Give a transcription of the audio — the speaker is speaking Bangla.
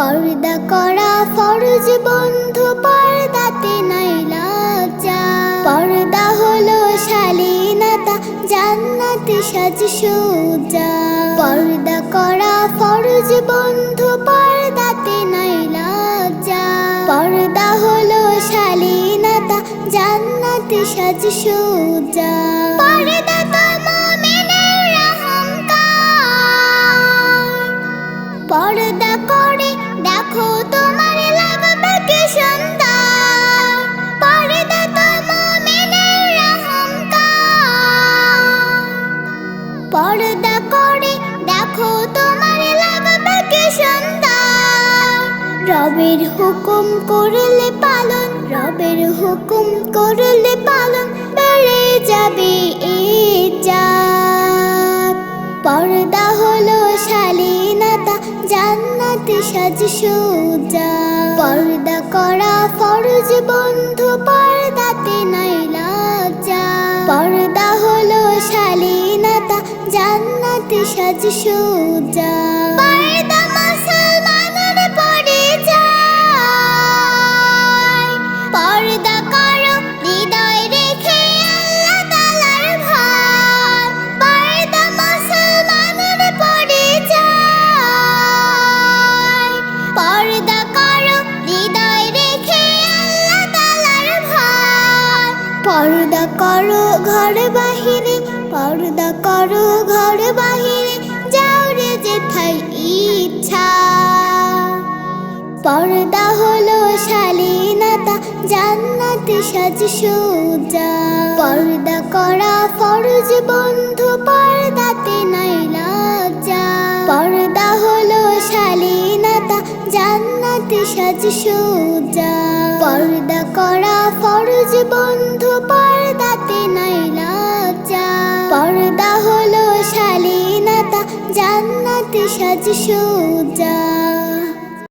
পর্দা করা ফরজ বন্ধু পর্দাতে নাই লজ্জা। পর্দা হলো শালীনতা, জান্নাতে সাজ সজ্জা। পর্দা করা ফরজ বন্ধু পর্দাতে নাই লজ্জা। পর্দা হলো শালীনতা, জান্নাতে সাজ সজ্জা। রবের হুকুম করলে পালন, রবের হুকুম করলে পালন, বেড়ে যাবে ইজ্জত পর্দা হলো শালীনতা, জান্নাতে সাজ সজ্জা পর্দা করা ফরজ বন্ধু, পর্দাতে নাই লজ্জা। পর্দা হলো শালীনতা, জান্নাতে সাজ সজ্জা পর্দা করো ঘর বাহিরে, পর্দা করো ঘর বাহিরে, যাও রে যেথায় ইচ্ছা। পর্দা হলো শালীনতা, জান্নাতে সাজ সজ্জা পর্দা করা ফরজ বন্ধু, পর্দাতে নাই লজ্জা। পর্দা হলো শালীনতা, জান্নাতে সাজ সজ্জা জান্নাতে সাজ সজ্জা